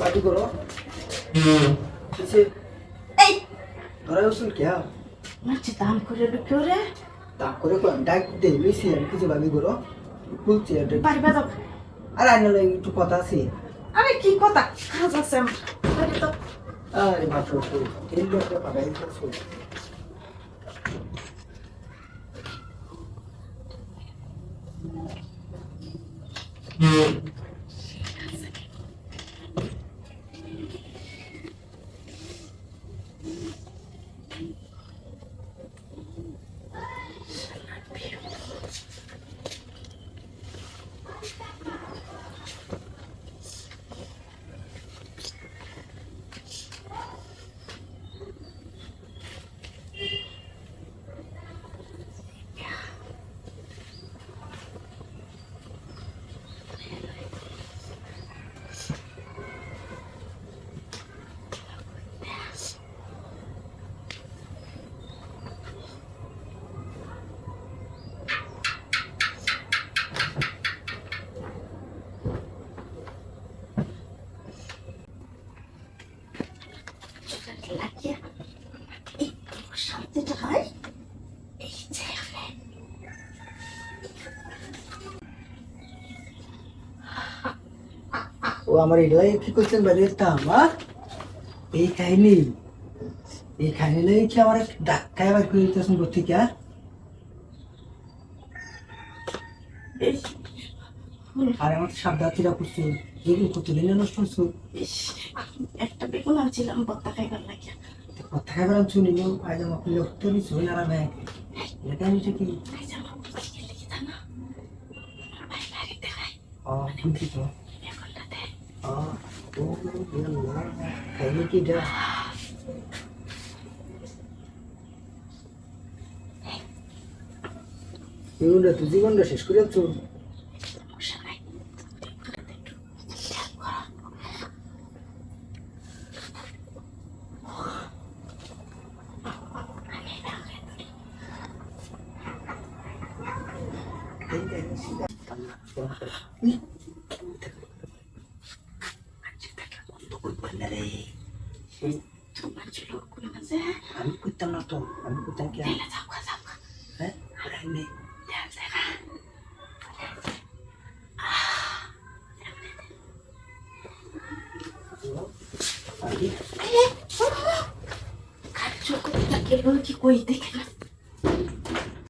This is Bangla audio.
पार्टी करो जैसे দাম করে ঢুকে রে দাম করে কোন ডাক দে কিছু ভাবি করো খুলছি আর বাড়ি বাজাও আর আইনালে একটু কথা আছে। আরে কি কথা? আরে বাপরে এই Thank you. পাগাই করছ লাগিয়ে এই শান্তিটা হয়? এই যে এখানে। ও আমার এলাই কি করছেন মা এই কাহিনী। এই কাহিনী লাগে কি আমার ডাক্তার বার করে দিতেছেন কোথেকে এই আর আমার সাবধাতিরা করছ নষ্ট করছ একটা বেগুন আনছিলাম বত্তা খাইবার লাগিয়া। কথা খাবার শুনি নো। আইলাম আপনি লক্ষ্য নিছো আরামে এটা? কাহিনীটা কি এই যে আমার কি লিখি জানো আমার ভাই বাড়ি দেখায় ও বুঝছি তো বেগুনটা দে ও ও ইয়াল্লাহ কাহিনী কি এটা জীবনটা তুই জীবনটা শেষ করে যাচ্ছ সমস্যা নাই বেগুনটা একটু খেয়াল করো তোমার ছিল কোন আছে আমি করতাম না তো আমি করতাম কি তেলে যাও খা যাও খা হ্যাঁ আর নেই তেল দেখা আমি কাজ চোখ কি কই দেখে না